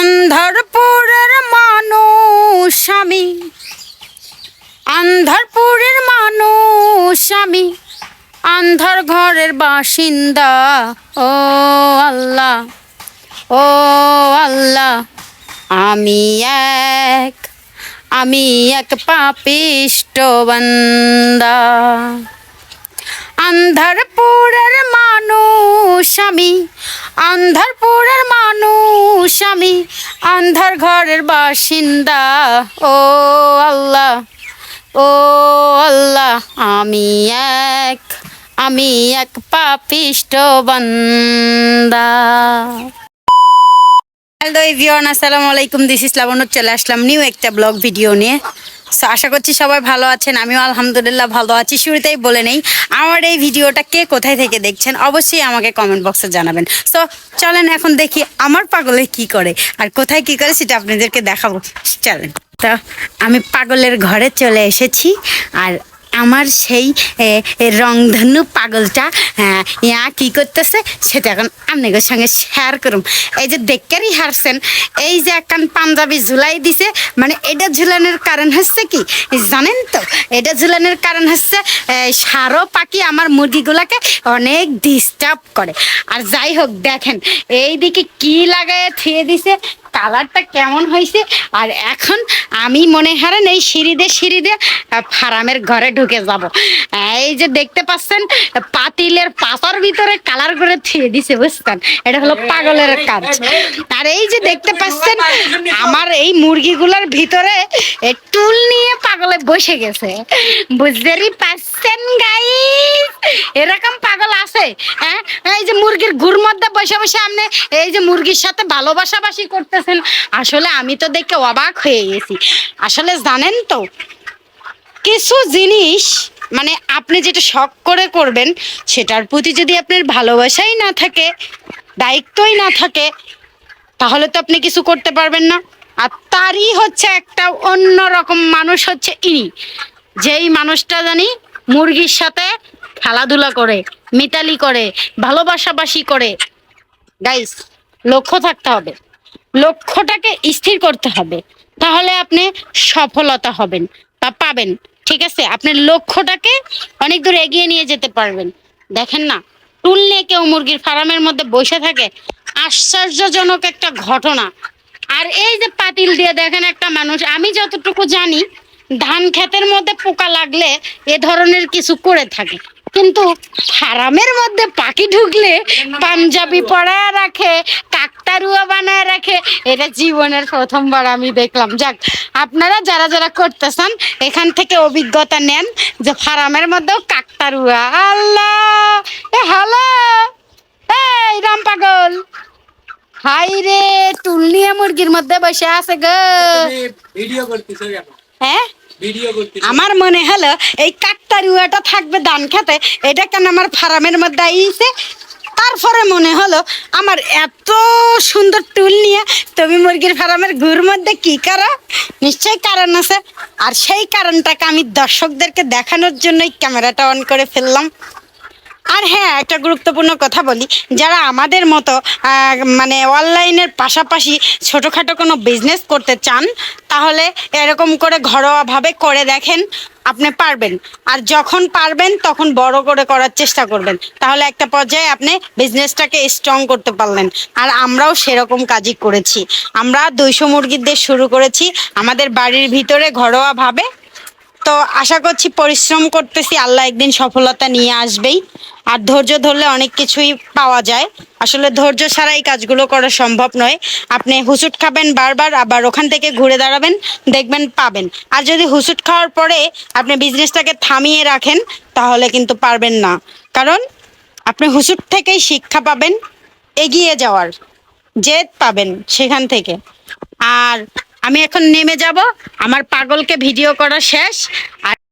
আন্ধারপুরের মানুষ আমি। আন্ধারপুরের মানুষ আমি। আন্ধার ঘরের বাসিন্দা, ও আল্লাহ ও আল্লাহ, আমি এক আমি এক পাপিষ্ট বান্দা। আন্ধারপুরের মানুষ আমি। আন্ধারপুরের আমি আন্ধার ঘরের বাসিন্দা। ও আল্লাহ ও আল্লাহ, আমি এক আমি এক পাপিষ্ট বান্দা। হ্যালো এভিওয়ান আসসালামু আলাইকুম দিস ইস লাবণ্য চলে আসলাম নিউ একটা ব্লগ ভিডিও নিয়ে। তো আশা করছি সবাই ভালো আছেন, আমিও আলহামদুলিল্লাহ ভালো আছি। শুরুতেই বলে নেই, আমার এই ভিডিওটা কে কোথায় থেকে দেখছেন অবশ্যই আমাকে কমেন্ট বক্সে জানাবেন। সো চলেন এখন দেখি আমার পাগলে কি করে আর কোথায় কি করে সেটা আপনাদেরকে দেখাবো। চলেন। তো আমি পাগলের ঘরে চলে এসেছি আর আমার সেই রংধনু পাগলটা হ্যাঁ, ইয়া কি করতেছে সেটা এখন আপনাদের সঙ্গে শেয়ার করুম। এই যে দেখেরই হারছেন এই যে একখান পাঞ্জাবি ঝুলাই দিছে মানে এটা ঝুলানোর কারণ হচ্ছে কি? জানেন তো এটা ঝুলানোর কারণ হচ্ছে এই সারো পাখি আমার মুরগিগুলাকে অনেক ডিস্টার্ব করে। আর যাই হোক দেখেন এইদিকে কি লাগায় থিয়ে দিছে কালারটা কেমন হয়েছে? আর এখন আমি মনে হারেন এই সিঁড়ি দিয়ে সিঁড়ি দিয়ে আহ, ঘরে ঢুকে যাব। এই যে দেখতে পাচ্ছেন পাতিলের পাতার ভিতরে কালার করে থিয়ে দিছে বুঝছেন? এটা হলো পাগলের কাজ। আর এই যে দেখতে পাচ্ছেন আমার এই মুরগিগুলোর ভিতরে টুল নিয়ে পাগলে বসে গেছে। বুঝতেই পাচ্ছেন গাই এরকম পাগল আছে হ্যাঁ? এই যে মুরগির ঘুর মধ্যে বসে বসে আপনি এই যে মুরগির সাথে ভালোবাসাবাসি করতেছেন, আসলে আমি তো দেখে অবাক হয়ে গেছি। আসলে জানেন তো, কিছু জিনিস মানে আপনি যেটা শখ করে করবেন, সেটার প্রতি যদি আপনার ভালোবাসাই না থাকে, দায়িত্বই না থাকে, তাহলে তো আপনি কিছু করতে পারবেন না। আর তারই হচ্ছে একটা অন্য রকম মানুষ হচ্ছে ইনি। যেই মানুষটা জানি মুরগির সাথে খেলাধুলা করে, মিতালি করে, ভালোবাসাবাসি করে। গাইস লক্ষ্য থাকতে হবে। লক্ষ্যটাকে স্থির করতে হবে। তাহলে আপনি সফলতা হবেন বা পাবেন, ঠিক আছে? আপনার লক্ষ্যটাকে অনেক দূর এগিয়ে নিয়ে যেতে পারবেন। দেখেন না, টুল নিয়ে কেউ মুরগির ফার্মের মধ্যে বসে থাকে, আশ্চর্যজনক একটা ঘটনা। আর এই যে পাতিল দিয়ে দেখেন একটা মানুষ, আমি যতটুকু জানি, ধান ক্ষেতের মধ্যে পোকা লাগলে এ ধরনের কিছু করে থাকে। কিন্তু ফার্মের মধ্যে পাখি ঢুকলে পাঞ্জাবি পরায় রাখে কাকতারুয়া বানায় রাখে। এটা জীবনের প্রথমবার আমি দেখলাম। যাক আপনারা যারা যারা করতেছেন এখান থেকে অভিজ্ঞতা নেন যে ফার্মের মধ্যেও কাকতারুয়া। আল্লাহ! এ হ্যালো এই রাম পাগল! হাই রে টুলনিয়া মুরগির মধ্যে বসে আছে গো। ভিডিও করতেছো কেন হ্যাঁ? ভিডিও করতেছো আমার মনে হলো এই কাকতারুয়াটা থাকবে ধান খেতে। এটা কেন আমার ফার্মের মধ্যে আইছে? তারপরে মনে হলো, আমার এত সুন্দর টুল নিয়ে তুমি মুরগির ফার্মের ঘুর মধ্যে কি করো? নিশ্চয়ই কারণ আছে। আর সেই কারণটাকে আমি দর্শকদেরকে দেখানোর জন্যই ক্যামেরাটা অন করে ফেললাম। আর হ্যাঁ একটা গুরুত্বপূর্ণ কথা বলি। যারা আমাদের মতো মানে অনলাইনের পাশাপাশি ছোটোখাটো কোনো বিজনেস করতে চান, তাহলে এরকম করে ঘরোয়াভাবে করে দেখেন, আপনি পারবেন। আর যখন পারবেন, তখন বড় করে করার চেষ্টা করবেন। তাহলে একটা পর্যায়ে আপনি বিজনেসটাকে স্ট্রং করতে পারলেন। আর আমরাও সেরকম কাজই করেছি। আমরা দুইশো মুরগির দিয়ে শুরু করেছি। আমাদের বাড়ির ভিতরে ঘরোয়াভাবে তো আশা করছি, পরিশ্রম করতেছি, আল্লাহ একদিন সফলতা নিয়ে আসবেই। আর ধৈর্য ধরলে অনেক কিছুই পাওয়া যায়। আসলে ধৈর্য ছাড়া এই কাজগুলো করা সম্ভব নয়। আপনি হুসুট খাবেন বারবার, আবার ওখান থেকে ঘুরে দাঁড়াবেন, দেখবেন পাবেন। আর যদি হুসুট খাওয়ার পরে আপনি বিজনেসটাকে থামিয়ে রাখেন, তাহলে কিন্তু পারবেন না। কারণ আপনি হুসুট থেকেই শিক্ষা পাবেন, এগিয়ে যাওয়ার, জেদ পাবেন সেখান থেকে। আর আমি এখন নেমে যাব। আমার পাগলকে ভিডিও করা শেষ। আর